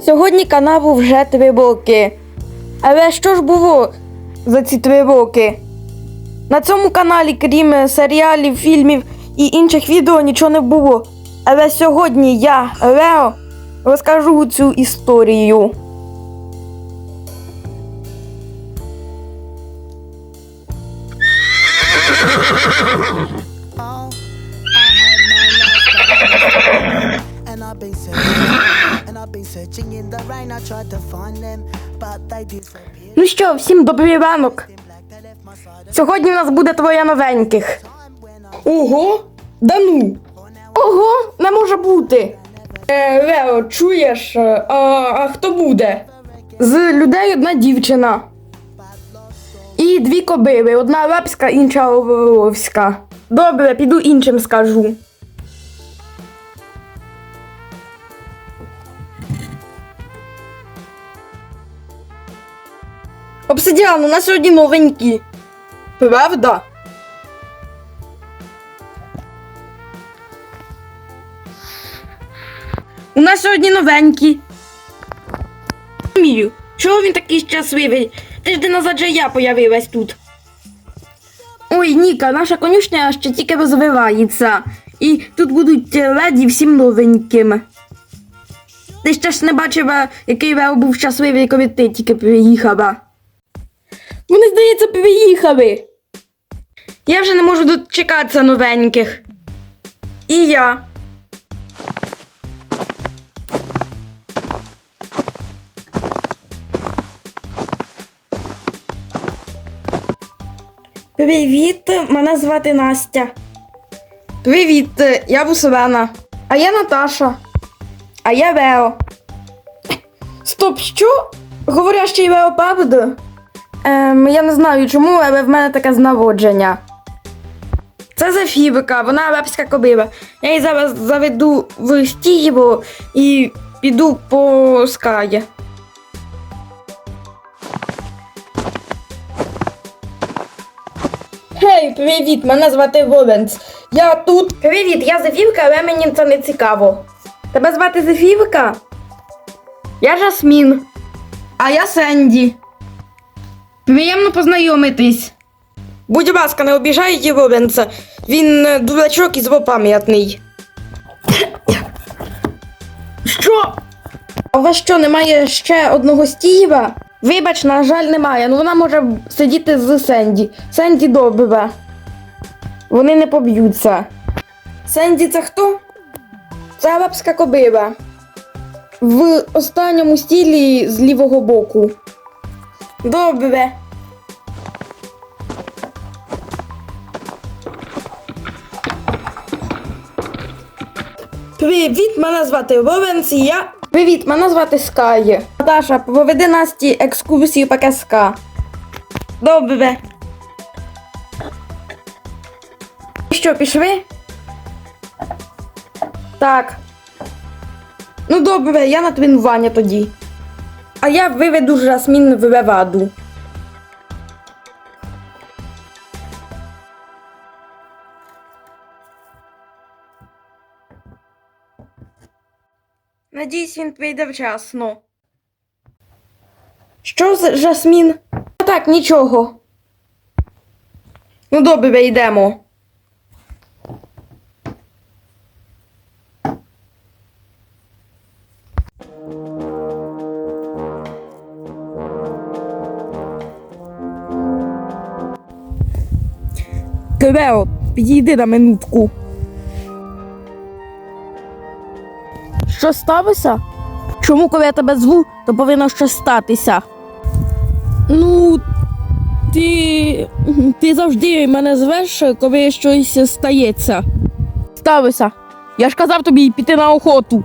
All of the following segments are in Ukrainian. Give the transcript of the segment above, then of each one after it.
Сьогодні канаву вже три роки. Але що ж було за ці три роки? На цьому каналі, крім серіалів, фільмів і інших відео, нічого не було. Але сьогодні я, Лео, розкажу цю історію. Ну що, всім добрий ранок. Сьогодні у нас буде твоя новеньких. Ого? Да ну. Ого, не може бути. Е, Лео, чуєш, е, а, а хто буде? З людей одна дівчина. І дві кобили. Одна лапська, інша орловська. Добре, піду іншим скажу. Обсидіан, у нас сьогодні новенькі. Правда? У нас сьогодні новенькі. Мію, чого він такий щасливий? Тиждень назад же я появилась тут. Ой, Ніка, наша конюшня ще тільки розвивається. І тут будуть е, леді всім новеньким. Ти ще ж не бачила, який Вео був щасливий, коли ти тільки приїхала. Вони, здається, приїхали. Я вже не можу дочекатися новеньких. І я. Привіт, мене звати Настя. Привіт, я Буселена. А я Наташа. А я Вео. Стоп, що? Говорящий Вео правда? Ем, я не знаю чому, але в мене таке знаводження. Це Зефівика, вона лепська кобила. Я її зараз заведу в Стієво і піду по скаї. Гей, привіт, мене звати Воленс. Я тут. Привіт, я Зефівка, але мені це не цікаво. Тебе звати Зефівка? Я Жасмін. А я Сенді. Приємно познайомитись. Будь ласка, не обіжайте Воленса. Він е, дурачок і злопам'ятний. Що? А у вас що, немає ще одного Стіва? Вибач, на жаль, немає. Ну вона може сидіти з Сенді. Сенді добре. Вони не поб'ються. Сенді це хто? Це арабська кобила. В останньому стілі з лівого боку. Добре. Привіт, мене звати Лоренс і я. Привіт, мене звати Скай. Наташа, проведи Насті екскурсію по КСК. Добре. Що, пішли? Так. Ну добре, я на тренування тоді. А я виведу Жасмін в леваду. Надіюсь, він прийде вчасно. Що з Жасмін? А так, нічого. Ну, добре, йдемо. Клео, підійди на минутку. Що сталося? Чому, коли я тебе зву, то повинно щось статися? Ну, ти. Ти завжди мене звеш, коли щось стається. Сталося. Я ж казав тобі піти на охоту.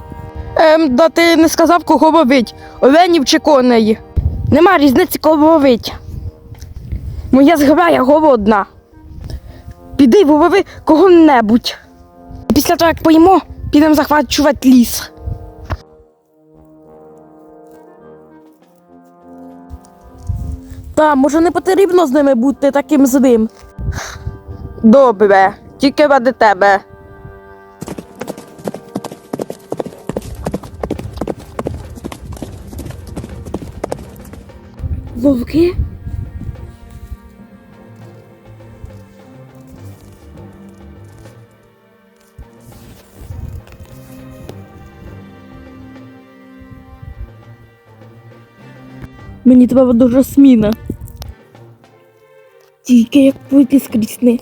Ем, да ти не сказав, кого ловить. Оленів чи коней. Нема різниці, кого ловить. Моя зграя голодна. Піди й вилови кого-небудь. Після того, як поїмо, підемо захвачувати ліс. Та, може, не потрібно з ними бути таким злим. Добре, тільки ради тебе. Вовки? Мені треба дуже сміна. Тільки як вийти скрізь них.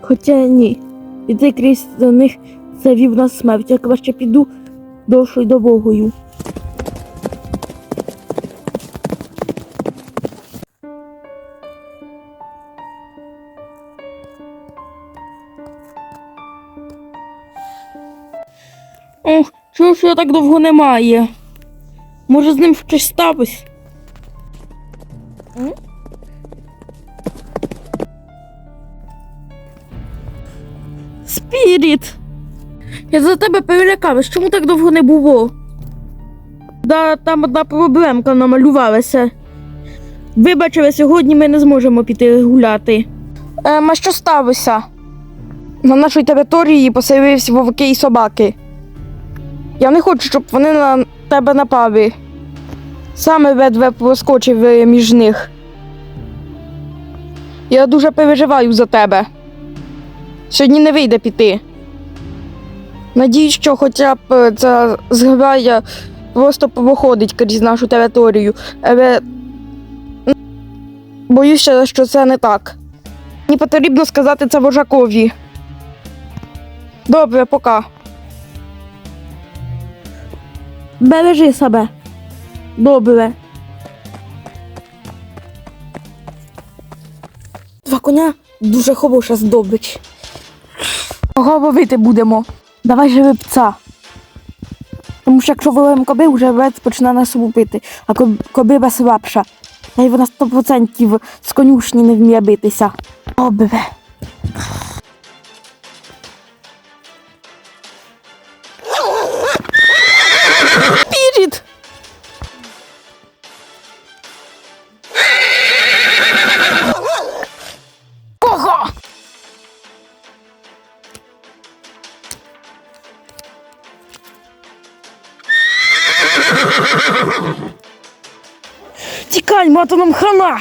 Хоча ні, іти крізь за них завів нас смерть. Я краще піду дошою дорогою. Ох, чого ж його так довго немає? Може з ним щось сталося? Спіріт! Я за тебе перелякалась, чому так довго не було? Да, там одна проблемка намалювалася. Вибач, але сьогодні ми не зможемо піти гуляти. Ем, а що сталося? На нашій території поселились вовки і собаки. Я не хочу, щоб вони на тебе напали. Саме ледве проскочив між них. Я дуже переживаю за тебе. Сьогодні не вийде піти. Надіюсь, що хоча б е, ця зграя просто проходить крізь нашу територію. Але боюся, що це не так. Мені потрібно сказати це вожакові. Добре, пока. Бережи себе. Добре. Два коня дуже хороша здобич. Кого ловити будемо? Давай жеребця. Тому що якщо виловимо коби, жеребець почне нас лупити, а коб- кобила слабша. Та й вона 100% з конюшні не вміє битися. Добре. Мати нам хана!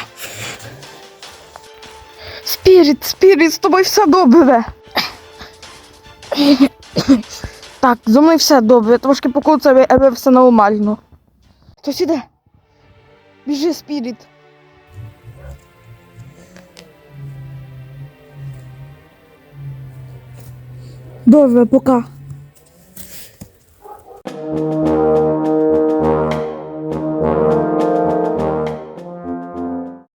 Спіріт, спіріт, з тобою все добре. Так, зо мною все добре, трошки покоцали, але все нормально. Хтось іде. Біжи, спіріт. Добре, пока.